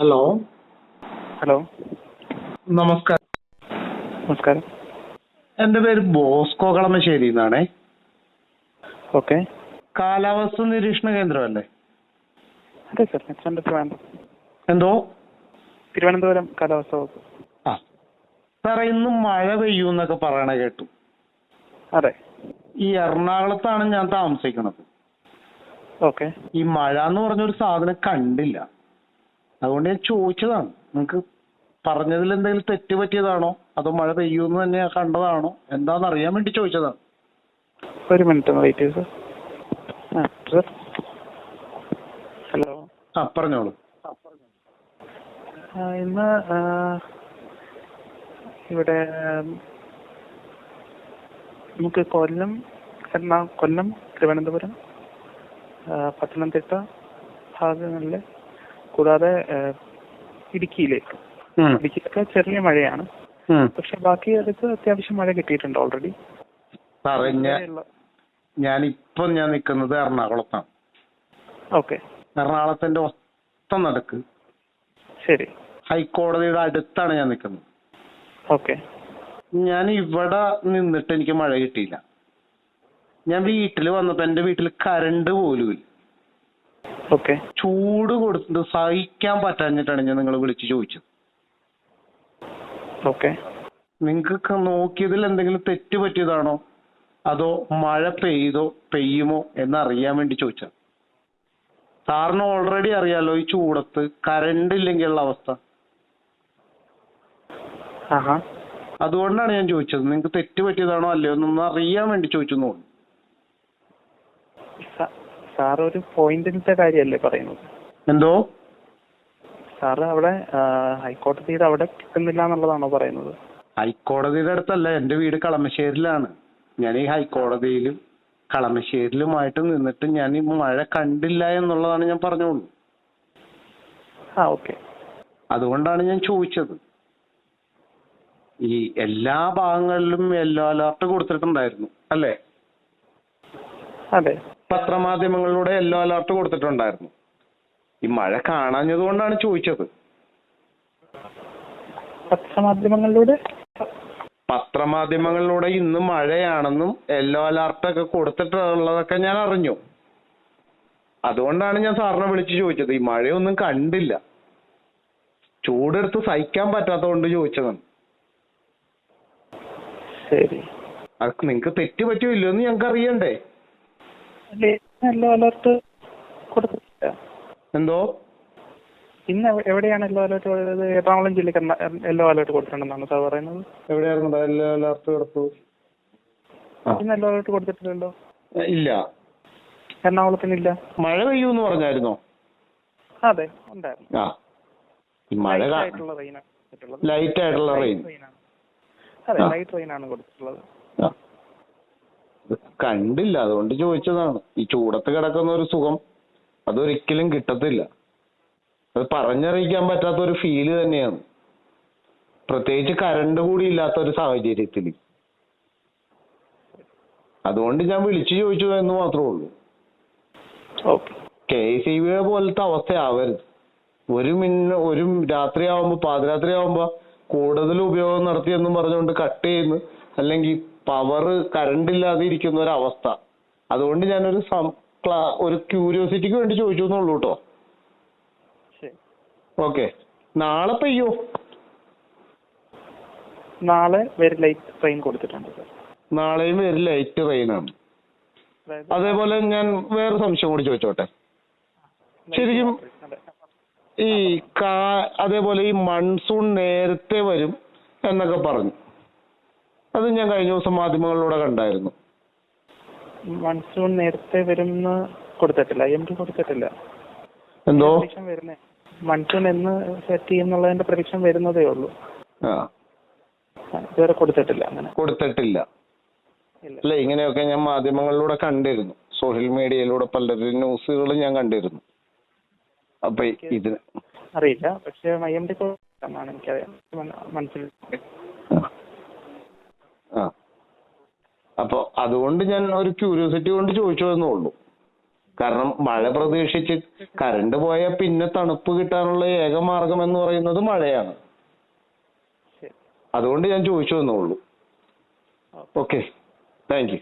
Hello. Hello. നമസ്കാരം. നമസ്കാരം. എന്റെ പേര് ബോസ്കോ കളമശ്ശേരി എന്നാണേ. ഓക്കെ. കാലാവസ്ഥ നിരീക്ഷണ കേന്ദ്രമല്ലേ? അതെ സർ എന്തോ? തിരുവനന്തപുരം കാലാവസ്ഥ വകുപ്പ്. ആ. സാറേ ഇന്ന് മഴ പെയ്യൂന്നൊക്കെ പറയണ കേട്ടു. അതെ. ഈ എറണാകുളത്താണ് ഞാൻ താമസിക്കുന്നത് ഓക്കെ. ഈ മഴ എന്ന് പറഞ്ഞൊരു സാധനം കണ്ടില്ല. അതുകൊണ്ട് ഞാൻ ചോദിച്ചതാണ്. നിങ്ങൾക്ക് പറഞ്ഞതിൽ എന്തെങ്കിലും തെറ്റ് പറ്റിയതാണോ? അതോ മഴ പെയ്യൂന്ന് തന്നെ കണ്ടതാണോ? എന്താന്ന് അറിയാൻ വേണ്ടി ചോദിച്ചതാണ്. ഒരു minute wait sir sir hello ആ പറഞ്ഞോളൂ. ഇന്ന് ഇവിടെ നമുക്ക് കൊല്ലം എന്നാ കൊല്ലം തിരുവനന്തപുരം പത്തനംതിട്ട ഭാഗങ്ങളിൽ കൂടാതെ ആ, ഇടുക്കിയിലേക്ക്. ചെറിയ മഴയാണ്. പക്ഷെ ബാക്കി അടുത്ത് അത്യാവശ്യം മഴ കിട്ടിയിട്ടുണ്ട് ഓൾറെഡി ഞാൻ ഇപ്പൊ ഞാൻ നിൽക്കുന്നത് എറണാകുളത്താണ്. ഓക്കെ. എറണാകുളത്തിന്റെ ഒത്ത നടക്ക്. ശരി. ഹൈക്കോടതിയുടെ അടുത്താണ് ഞാൻ നിൽക്കുന്നത് ഓക്കെ. ഞാൻ ഇവിടെ നിന്നിട്ട് എനിക്ക് മഴ കിട്ടിയില്ല. ഞാൻ വീട്ടിൽ വന്നപ്പോ എന്റെ വീട്ടിൽ കരണ്ട് പോലും ഇല്ല ഓക്കെ. ചൂട് കൊടുത്ത് സഹിക്കാൻ പറ്റാഞ്ഞിട്ടാണ് ഞാൻ നിങ്ങൾ വിളിച്ച് ചോദിച്ചത്. ഓക്കെ. നിങ്ങൾക്ക് നോക്കിയതിൽ എന്തെങ്കിലും തെറ്റ് പറ്റിയതാണോ? അതോ മഴ പെയ്തോ പെയ്യുമോ എന്ന് അറിയാൻ വേണ്ടി ചോദിച്ചത്. സാറിന് ഓൾറെഡി അറിയാലോ ഈ ചൂടത്ത് കരണ്ട് ഇല്ലെങ്കിലുള്ള അവസ്ഥ. അതുകൊണ്ടാണ് ഞാൻ ചോദിച്ചത്. നിങ്ങൾക്ക് തെറ്റ് പറ്റിയതാണോ അല്ലയോ എന്നൊന്ന് അറിയാൻ വേണ്ടി ചോദിച്ചു തോന്നുന്നു. സാർ ഒരു പോയിന്റിന്റെ കാര്യമല്ലേ പറയുന്നത്? എന്തോ? സാർ അവിടെ ഹൈക്കോടതിയുടെ അവിടെ കിട്ടുന്നില്ല എന്നുള്ളതാണോ പറയുന്നത്? ഹൈക്കോടതിയുടെ അടുത്തല്ല എന്റെ വീട് കളമശ്ശേരിയിലാണ് ഞാൻ ഈ ഹൈക്കോടതിയിലും കളമശ്ശേരിയിലുമായിട്ട് നിന്നിട്ട് ഞാൻ ഈ മഴ കണ്ടില്ല എന്നുള്ളതാണ് ഞാൻ പറഞ്ഞോളൂ. ആ ഓക്കെ. അതുകൊണ്ടാണ് ഞാൻ ചോദിച്ചത്. ഈ എല്ലാ ഭാഗങ്ങളിലും യെല്ലോ അലർട്ട് കൊടുത്തിട്ടുണ്ടായിരുന്നു അല്ലേ? അതെ. പത്രമാധ്യമങ്ങളിലൂടെ യെല്ലോ അലർട്ട് കൊടുത്തിട്ടുണ്ടായിരുന്നു. ഈ മഴ കാണാഞ്ഞത് കൊണ്ടാണ് ചോദിച്ചത്. പത്രമാധ്യമങ്ങളിലൂടെ? പത്രമാധ്യമങ്ങളിലൂടെ ഇന്ന് മഴയാണെന്നും യെല്ലോ അലർട്ട് ഒക്കെ കൊടുത്തിട്ടുള്ളതൊക്കെ ഞാൻ അറിഞ്ഞു. അതുകൊണ്ടാണ് ഞാൻ സാറിനെ വിളിച്ചു ചോദിച്ചത്. ഈ മഴയൊന്നും കണ്ടില്ല. ചൂടെടുത്ത് സഹിക്കാൻ പറ്റാത്തതുകൊണ്ട് ചോദിച്ചതാണ്. ശരി. അത് നിങ്ങക്ക് തെറ്റ് എന്ന് ഞങ്ങൾക്ക് അറിയണ്ടേ യെല്ലോ അലർട്ട് കൊടുത്തിട്ടില്ല എന്തോ? ഇന്ന് എവ- എവിടെയാണ് യെല്ലോ അലർട്ട് കൊടുത്തത്? എറണാകുളം ജില്ലയ്ക്ക് യെല്ലോ അലർട്ട് കൊടുത്തിട്ടുണ്ടെന്നാണ് സാർ പറയുന്നത്. എവിടെയായിരുന്നു യെല്ലോ അലർട്ട് കൊടുത്തു ആ. ഇന്ന് യെല്ലോ അലർട്ട് കൊടുത്തിട്ടില്ലല്ലോ. ഇല്ല. എറണാകുളത്തിനില്ല. മഴ പെയ്യൂന്ന് പറഞ്ഞായിരുന്നോ? അതെ ഉണ്ടായിരുന്നു. ആ. ഈ മഴ ലൈറ്റ് ആയിട്ടുള്ള റെയിനാണ് കൊടുത്തിട്ടുള്ളത്. ലൈറ്റ് ആയിട്ടുള്ള റെയിൻ Light rain. ആണ്. അതെ ആ. ലൈറ്റ് റെയിൻ ആണ് കൊടുത്തിട്ടുള്ളത്. ആ. കണ്ടില്ല അതുകൊണ്ട് ചോദിച്ചതാണ്. ഈ ചൂടത്ത് കിടക്കുന്ന ഒരു സുഖം അതൊരിക്കലും കിട്ടത്തില്ല. അത് പറഞ്ഞറിയിക്കാൻ പറ്റാത്ത ഒരു ഫീൽ തന്നെയാണ്. പ്രത്യേകിച്ച് കറണ്ട് കൂടി ഇല്ലാത്ത ഒരു സാഹചര്യത്തിൽ. അതുകൊണ്ട് ഞാൻ വിളിച്ചു ചോദിച്ചു എന്ന് മാത്രമേ ഉള്ളൂ. കെ സി ബി പോലത്തെ അവസ്ഥയാവരുത്. ഒരു മിന്ന ഒരു പാതിരാത്രി ആവുമ്പോ കൂടുതൽ ഉപയോഗം നടത്തി നടത്തിയെന്നും പറഞ്ഞുകൊണ്ട് കട്ട് ചെയ്യുന്നു. അല്ലെങ്കിൽ പവർ കറണ്ട് ഇല്ലാതെ ഇരിക്കുന്ന ഒരു അവസ്ഥ. അതുകൊണ്ട് ഞാനൊരു ഒരു ക്യൂരിയോസിറ്റിക്ക് വേണ്ടി ചോദിച്ചു എന്നുള്ളൂ കേട്ടോ ഓക്കെ നാളെ പെയ്യോ? നാളെ വെരി ലൈറ്റ് ട്രെയിൻ കൊടുത്തിട്ടുണ്ട് നാളെയും വെരി ലൈറ്റ് റെയിനാണ് ആണ്. അതേപോലെ ഞാൻ വേറെ സംശയം കൂടി ചോദിച്ചോട്ടെ? ശരിക്കും ഈ കാ അതേപോലെ ഈ മൺസൂൺ നേരത്തെ വരും എന്നൊക്കെ പറഞ്ഞു. അത് ഞാൻ കഴിഞ്ഞ ദിവസം മാധ്യമങ്ങളിലൂടെ കണ്ടായിരുന്നു. മൺസൂൺ നേരത്തെ വരുമെന്ന് കൊടുത്തിട്ടില്ല. എം ഡി കൊടുത്തിട്ടില്ല. എന്തോ? വരുന്നേ. മൺസൂൺ എന്ന് സെറ്റ് ചെയ്യുന്നുള്ളതിന്റെ പ്രഡിക്ഷൻ വരുന്നതേ ഉള്ളൂ. ഇതുവരെ കൊടുത്തിട്ടില്ല അങ്ങനെ. കൊടുത്തിട്ടില്ല. അല്ല ഇങ്ങനെയൊക്കെ ഞാൻ മാധ്യമങ്ങളിലൂടെ കണ്ടിരുന്നു. സോഷ്യൽ മീഡിയയിലൂടെ പലരുടെ ന്യൂസുകളും ഞാൻ കണ്ടിരുന്നു. അപ്പൊ ഇതിന് അറിയില്ല. പക്ഷെ ഐ എം ഡി എനിക്കറിയാം മനസ്സിൽ ആ. അപ്പൊ അതുകൊണ്ട് ഞാൻ ഒരു ക്യൂരിയോസിറ്റി കൊണ്ട് ചോദിച്ചു എന്നേ ഉള്ളൂ കാരണം മഴ പ്രതീക്ഷിച്ച് കറണ്ട് പോയാൽ പിന്നെ തണുപ്പ് കിട്ടാനുള്ള ഏക മാർഗം എന്ന് പറയുന്നത് മഴയാണ്. അതുകൊണ്ട് ഞാൻ ചോദിച്ചു എന്നുള്ളൂ ഓക്കെ താങ്ക് യു